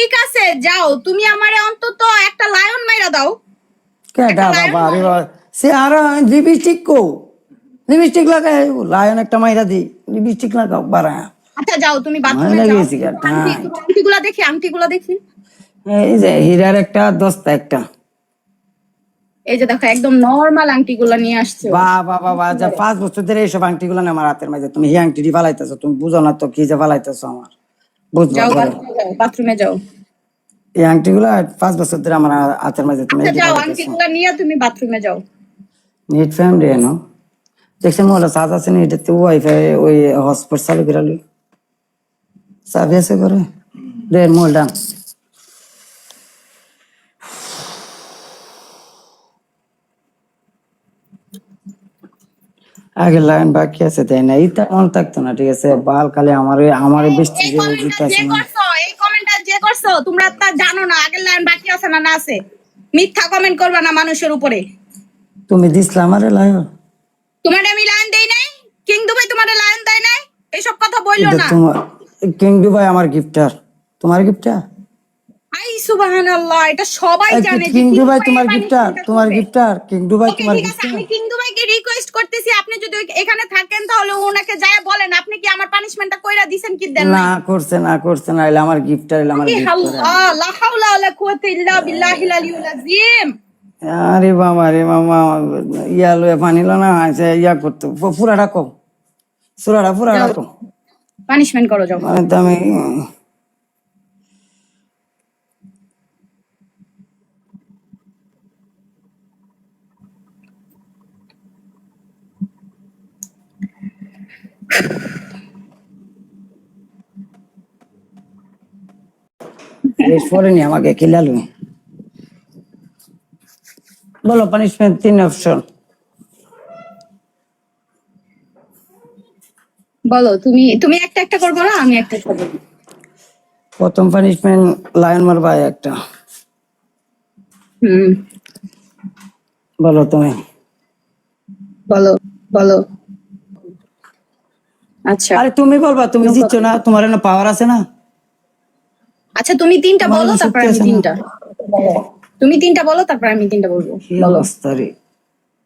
ঠিক আছে যাও। তুমি আমারে অন্তত একটা লায়ন মাইরা দাও। কেটা বাবা আরে বাবা সে আর লিপস্টিক কো? লিপস্টিক লাগাই লায়ন একটা মাইরা দি। লিপস্টিক লাগাও বারা আচ্ছা যাও তুমি বাথরুমে যাও। আংটিগুলা দেখি আংটিগুলা দেখি। এই যে হীরার একটা দস্তা একটা। এই যে দেখো একদম নরমাল আংটিগুলা নিয়ে আসছে। বাহ বাহ বাহ বাহ, যা পাঁচ বছর ধরে এইসব আংটি গুলো আমার হাতের মাঝে। তুমি এই আংটি ফালাইতেছো তুমি বুঝো না তো কি যে ফালাইতেছো আমার। যাও ধরো। বাথরুমে যাও বাথরুমে যাও। এই আংটি গুলো পাঁচ বছর ধরে আমার হাতের মাঝে তুমি আচ্ছা যাও আংটিগুলা নিয়ে তুমি বাথরুমে যাও। নেট ফ্যামিলি এনো দেখছেন মোলা সাজ আছে না এটাতে ওয়াইফাই ওই হটস্পট চালু করে লই। চাবি আছে করে দে মোল ডান। আগে লাইন বাকি আছে তাই না। ইটা মন থাকতো না ঠিক আছে? বাল খালি আমার আমার বৃষ্টি যে কমেন্টটা জিতাছে না। করছ এই কমেন্টটা যে করছ তোমরা তা জানো না আগের লাইন বাকি আছে না না আছে। মিথ্যা কমেন্ট করবা না মানুষের উপরে। তুমি দিসলা আমারে লাইন তোমার আমি লাইন দেই নাই? কিং দুবাই তোমার লাইন দেয় নাই? এইসব কথা বলল এটা না। তোমার কিং দুবাই আমার গিফটার তোমার গিফটার আই সুবহানাল্লাহ এটা সবাই জানে কিং দুবাই তোমার গিফটার তোমার গিফটার কিং দুবাই তোমার গিফটার আমি কিং দুবাইকে রিকোয়েস্ট করতেছি আপনি যদি এখানে থাকেন তাহলে ওনাকে যায় বলেন আপনি কি আমার পানিশমেন্টটা কইরা দিবেন কি দেন না করছে না করছে না এলে আমার গিফটার এলে আমার গিফটার আল্লাহ লা হাওলা ওয়ালা কুওয়াতা ইল্লা বিল্লাহিল আলিয়্যিল আযীম। আরে বাবা রে মামা ইয়া লয়ে পানি লো না আছে ইয়া করতো পুরাটা কম সুরাটা পুরাটা কম পানিশমেন্ট করো যাও। মানে আমি পড়েনি আমাকে খিলালু বলো পানিশমেন্ট তিন অপশন বলো তুমি তুমি একটা একটা করব না আমি একটা করব? প্রথম পানিশমেন্ট লায়ন মারবা একটা। হুম। বলো তুমি। বলো বলো। আচ্ছা। আরে তুমি বলবা তুমি জিতছো না তোমার না পাওয়ার আছে না? আচ্ছা তুমি তিনটা বলো তারপর আমি তিনটা। তুমি তিনটা বলো তারপর আমি তিনটা বলব। বলো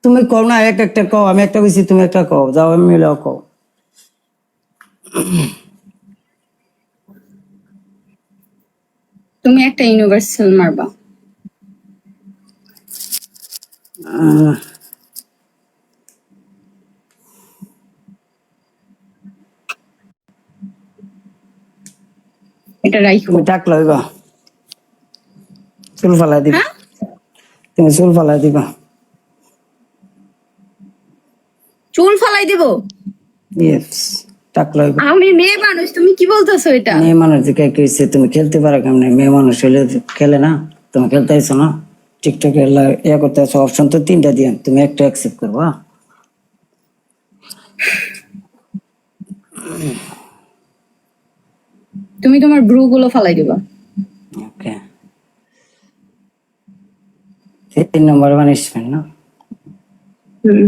তুমি কও না এক একটা কও আমি একটা কইছি তুমি একটা কও যাও আমি মিলাও কও। তুমি একটা ইউনিভার্সাল মারবা। আহ, এটা রাইখো। চুল ফালাই দিবা। হ্যাঁ? তুমি চুল ফালাই দিবা। চুল ফালাই দিব? ইয়েস আমি মেয়ে মানুষ তুমি কি বলতেছো এটা? মেয়ে মানুষ দিকে তুমি খেলতে পারো কেমনে? মেয়ে মানুষ হইলে খেলে না? তুমি খেলতে আইছো না? টিকটকে ইয়া করতে আছো অপশন তো তিনটা দিয়ে। তুমি একটা অ্যাকসেপ্ট করবা। তুমি তোমার ব্রু গুলো ফালাই দিবা। ওকে। তিন নম্বর পানিশমেন্ট না? হুম।